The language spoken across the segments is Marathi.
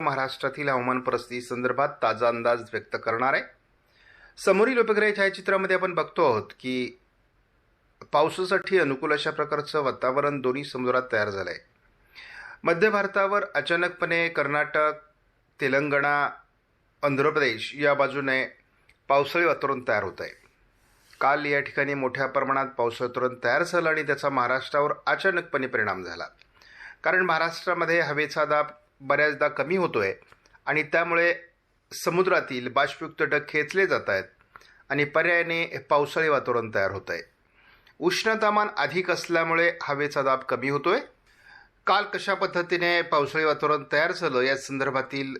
महाराष्ट्रातील हवामान परिस्थिती संदर्भात ताजा अंदाज व्यक्त करणार आहे. समोरील उपग्रह छायाचित्रामध्ये आपण बघतो आहोत की पावसासाठी अनुकूल अशा प्रकारचं वातावरण दोन्ही समुद्रात तयार झालं आहे मध्य भारतावर अचानकपणे कर्नाटक तेलंगणा आंध्र प्रदेश या बाजूने पावसाळी वातावरण तयार होत आहे. काल या ठिकाणी मोठ्या प्रमाणात पावसाळी वातावरण तयार झालं आणि त्याचा महाराष्ट्रावर अचानकपणे परिणाम झाला. कारण महाराष्ट्रामध्ये हवेचा दाब बऱ्याचदा कमी होतो आहे आणि त्यामुळे समुद्रातील बाष्पयुक्त ढग खेचले जात आहेत आणि पर्यायाने पावसाळी वातावरण तयार होत आहे. उष्णतामान अधिक असल्यामुळे हवेचा दाब कमी होतोय. काल कशा पद्धतीने पावसाळी वातावरण तयार झालं या संदर्भातील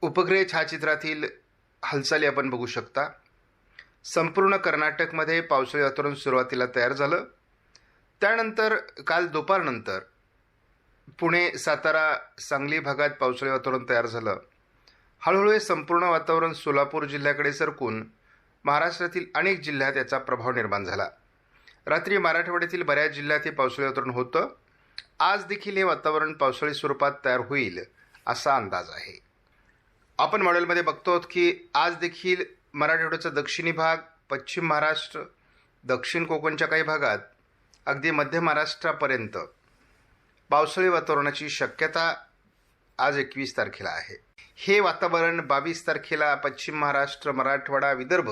उपग्रह छायाचित्रातील हालचाली आपण बघू शकता. संपूर्ण कर्नाटकमध्ये पावसाळी वातावरण सुरुवातीला तयार झालं. त्यानंतर काल दुपारनंतर पुणे सातारा सांगली भागात पावसाळी वातावरण तयार झालं. हळूहळू हे संपूर्ण वातावरण सोलापूर जिल्ह्याकडे सरकून महाराष्ट्रातील अनेक जिल्ह्यात याचा प्रभाव निर्माण झाला. रात्री मराठवाड्यातील बऱ्याच जिल्ह्यात हे पावसाळी वातावरण होतं. आज देखील हे वातावरण पावसाळी स्वरूपात तयार होईल असा अंदाज आहे. आपण मॉडेलमध्ये बघतो आहोत की आज देखील मराठवाड्याचा दक्षिणी भाग पश्चिम महाराष्ट्र दक्षिण कोकणच्या काही भागात अगदी मध्य महाराष्ट्रापर्यंत पावसाळी वातावरणाची शक्यता आज एकवीस तारखेला आहे. हे वातावरण बावीस तारखेला पश्चिम महाराष्ट्र मराठवाडा विदर्भ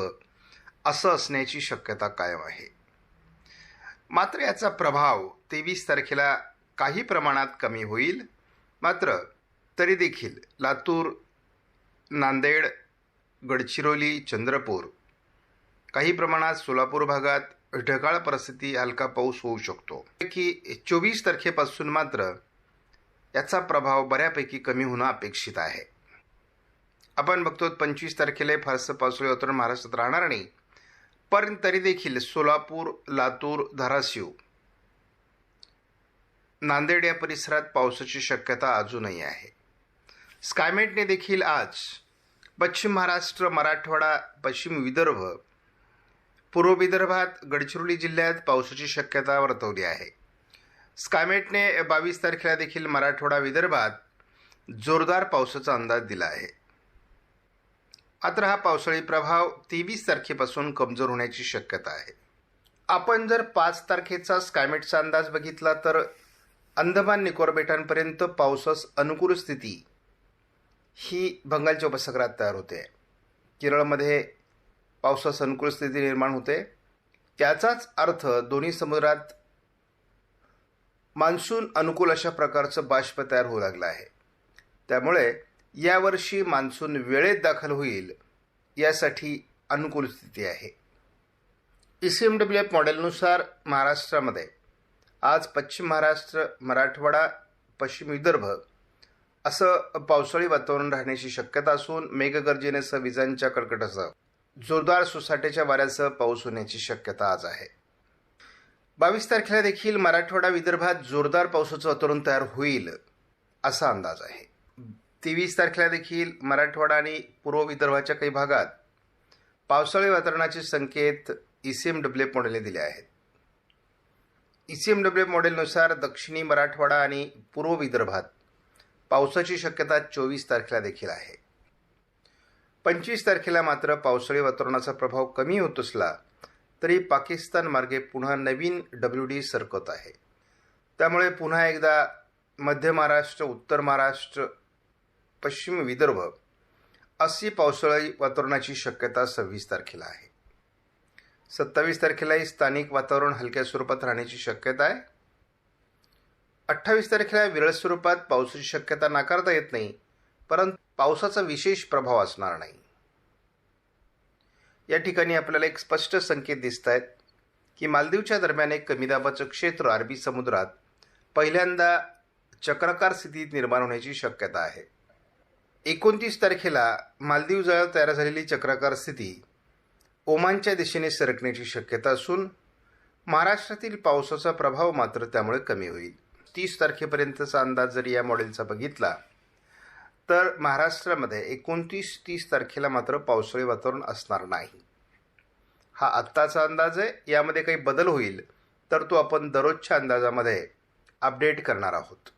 असं असण्याची शक्यता कायम आहे. मात्र याचा प्रभाव तेवीस तारखेला काही प्रमाणात कमी होईल. मात्र तरी देखील लातूर नांदेड गडचिरोली चंद्रपूर काही प्रमाणात सोलापूर भागात ढगाळ परिस्थिती हलका पाऊस होऊ शकतो. की चोवीस तारखेपासून मात्र याचा प्रभाव बऱ्यापैकी कमी होणं अपेक्षित आहे. आपण बघतो पंचवीस तारखेला फारसं पावसाळी वातावरण महाराष्ट्रात राहणार नाही. पण तरी देखील सोलापूर लातूर धाराशिव नांदेड या परिसरात पावसाची शक्यता अजूनही आहे. स्कायमेटने देखील आज पश्चिम महाराष्ट्र मराठवाडा पश्चिम विदर्भ पूर्व विदर्भात गडचिरोली जिल्ह्यात पावसाची शक्यता वर्तवली आहे. स्कायमेटने बावीस तारखेला देखील मराठवाडा विदर्भात जोरदार पावसाचा अंदाज दिला आहे. मात्र हा पावसाळी प्रभाव तेवीस तारखेपासून कमजोर होण्याची शक्यता आहे. आपण जर पाच तारखेचा स्कायमेटचा अंदाज बघितला तर अंदमान निकोबार बेटांपर्यंत पावसास अनुकूल स्थिती ही बंगालच्या उपसागरात तयार होते. केरळमध्ये पावसास अनुकूल स्थिती निर्माण होते. त्याचाच अर्थ दोन्ही समुद्रात मान्सून अनुकूल अशा प्रकारचं बाष्प तयार होऊ लागलं आहे. त्यामुळे यावर्षी मान्सून वेळेत दाखल होईल यासाठी अनुकूल स्थिती आहे. E C M W F मॉडेलनुसार महाराष्ट्रामध्ये आज पश्चिम महाराष्ट्र मराठवाडा पश्चिम विदर्भ असं पावसाळी वातावरण राहण्याची शक्यता असून मेघगर्जनेसह विजांच्या कडकटासह जोरदार सोसाट्याच्या वाऱ्यासह पाऊस होण्याची शक्यता आज आहे. बावीस तारखेला देखील मराठवाडा विदर्भात जोरदार पावसाचं वातावरण तयार होईल असा अंदाज आहे. तेवीस तारखेला देखील मराठवाडा आणि पूर्व विदर्भाच्या काही भागात पावसाळी वातावरणाचे संकेत E C M W F मॉडेलने दिले आहेत. E C M W F मॉडेलनुसार दक्षिणी मराठवाडा आणि पूर्व विदर्भात पावसाची शक्यता चोवीस तारखेला देखील आहे. पंचवीस तारखेला मात्र पावसाळी वातावरणाचा प्रभाव कमी होत असला तरी पाकिस्तान मार्गे पुन्हा नवीन डब्ल्यू डी सरकत आहे. त्यामुळे पुन्हा एकदा मध्य महाराष्ट्र उत्तर महाराष्ट्र पश्चिम विदर्भ अशी पावसाळी वातावरणाची शक्यता सव्वीस तारखेला आहे. सत्तावीस तारखेलाही स्थानिक वातावरण हलक्या स्वरूपात राहण्याची शक्यता आहे. अठ्ठावीस तारखेला विरळ स्वरूपात पावसाची शक्यता नाकारता येत नाही परंतु पावसाचा विशेष प्रभाव असणार नाही. या ठिकाणी आपल्याला एक स्पष्ट संकेत दिसत आहेत की मालदीवच्या दरम्यान एक कमी दाबाचं क्षेत्र अरबी समुद्रात पहिल्यांदा चक्राकार स्थितीत निर्माण होण्याची शक्यता आहे. एकोणतीस तारखेला मालदीवजवळ तयार झालेली चक्राकार स्थिती ओमानच्या दिशेने सरकण्याची शक्यता असून महाराष्ट्रातील पावसाचा प्रभाव मात्र त्यामुळे कमी होईल. तीस तारखेपर्यंतचा अंदाज जरी या मॉडेलचा बघितला तर महाराष्ट्रामध्ये एकोणतीस तीस तारखेला मात्र पावसाळी वातावरण असणार नाही. हा आत्ताचा अंदाज आहे. यामध्ये काही बदल होईल तर तो आपण दररोजच्या अंदाजामध्ये अपडेट करणार आहोत.